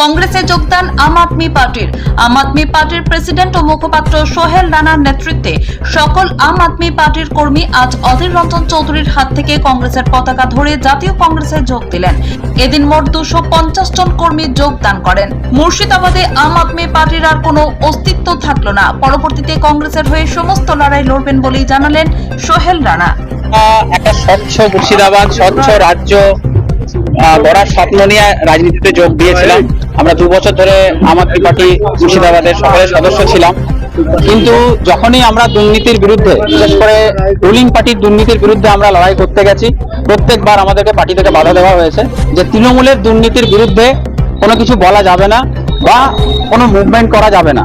কংগ্রেসে যোগদান আম আদমি পার্টির। আম আদমি পার্টির প্রেসিডেন্ট ও মুখপাত্র সোহেল রানার নেতৃত্বে সকল আম আদমি পার্টির কর্মী আজ অধীর রঞ্জন চৌধুরীর হাত থেকে কংগ্রেসের পতাকা ধরে জাতীয় কংগ্রেসে যোগ দিলেন। এদিন মোট দুশো পঞ্চাশ জন কর্মী যোগদান করেন। মুর্শিদাবাদে আম আদমি পার্টির আর কোনো অস্তিত্ব থাকল না। পরবর্তীতে কংগ্রেসের হয়ে সমস্ত লড়াই লড়বেন বলেই জানালেন সোহেল রানা। একটা স্বচ্ছ মুর্শিদাবাদ, স্বচ্ছ রাজ্য গড়ার স্বপ্ন নিয়ে রাজনীতিতে যোগ দিয়েছিলাম। আমরা দু বছর ধরে আম আদমি পার্টি মুর্শিদাবাদের সকলের সদস্য ছিলাম। কিন্তু যখনই আমরা দুর্নীতির বিরুদ্ধে, বিশেষ করে রুলিং পার্টির দুর্নীতির বিরুদ্ধে আমরা লড়াই করতে গেছি, প্রত্যেকবার আমাদেরকে পার্টি থেকে বাধা দেওয়া হয়েছে যে তৃণমূলের দুর্নীতির বিরুদ্ধে কোনো কিছু বলা যাবে না বা কোনো মুভমেন্ট করা যাবে না।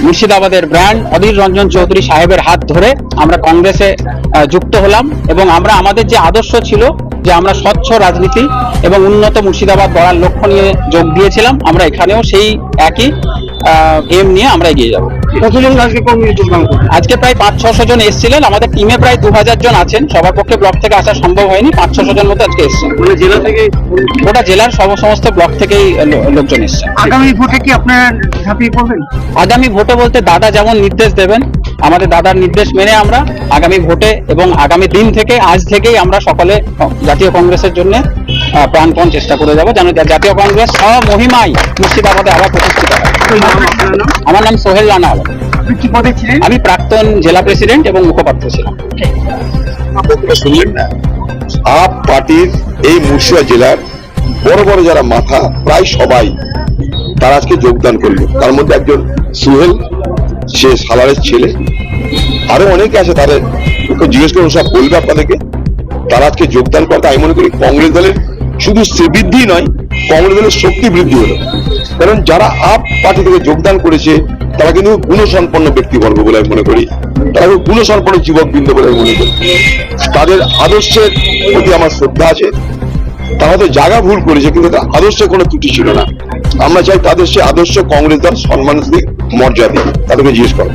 মুর্শিদাবাদের ব্র্যান্ড অধীর রঞ্জন চৌধুরী সাহেবের হাত ধরে আমরা কংগ্রেসে যুক্ত হলাম এবং আমরা আমাদের যে আদর্শ ছিল যে আমরা স্বচ্ছ রাজনীতি এবং উন্নত মুর্শিদাবাদ গড়ার লক্ষ্য নিয়ে যোগ দিয়েছিলাম আমরা এখানেও সেই একই এম নিয়ে আমরা এগিয়ে যাব। কতজন আজকে আজকে প্রায় পাঁচ ছশো জন এসেছিলেন আমাদের টিমে প্রায় দু হাজার জন আছেন সবার পক্ষে ব্লক থেকে আসা সম্ভব হয়নি পাঁচ ছশো জন মতো আজকে এসেছেন। মানে জেলা থেকে ওটা জেলার সব- সমস্ত ব্লক থেকেই লোকজন এসেছেন। আগামী ভোটে কি আপনারা ঝাঁপিয়ে পড়বেন আগামী ভোটে বলতে দাদা যেমন নির্দেশ দেবেন আমাদের দাদার নির্দেশ মেনে আমরা আগামী ভোটে এবং আগামী দিন থেকে আজ থেকেই আমরা সকলে জাতীয় কংগ্রেসের জন্য প্রাণপণ চেষ্টা করে যাব। যেন জাতীয় কংগ্রেস স্বমহিমায় মুর্শিদাবাদে আবার প্রতিষ্ঠিত হয়? আমার নাম সোহেল রানা আলম। আপনি কি পদে ছিলেন? আমি প্রাক্তন জেলা প্রেসিডেন্ট এবং মুখপাত্র ছিলাম। আপনারা শুনলেন না? আপ পার্টির এই মুর্শিদা জেলার বড় বড় যারা মাথা প্রায় সবাই তারা আজকে যোগদান করল। তার মধ্যে একজন সুহেল, সে সালারের ছেলে। আরও অনেকে আছে, তাদের জিজ্ঞেস করুন, সব বলবে আপনাদেরকে। তারা আজকে যোগদান করতে আমি মনে করি কংগ্রেস দলের শুধু শ্রীবৃদ্ধি নয়, কংগ্রেস দলের শক্তি বৃদ্ধি হলো। কারণ যারা আপ পার্টি থেকে যোগদান করেছে, তারা কিন্তু গুণসম্পন্ন ব্যক্তিবর্গ বলে আমি মনে করি। তারা খুব গুণসম্পন্ন যুবক বৃন্দ বলে আমি মনে করি। তাদের আদর্শের প্রতি আমার শ্রদ্ধা আছে। তারা তো জায়গা ভুল করেছে, কিন্তু আদর্শ আদর্শে কোনো ত্রুটি ছিল না। আমরা চাই তাদের সে আদর্শ কংগ্রেস দল সম্মান দিক মর্যাদা তাদেরকে জিজ্ঞেস করো।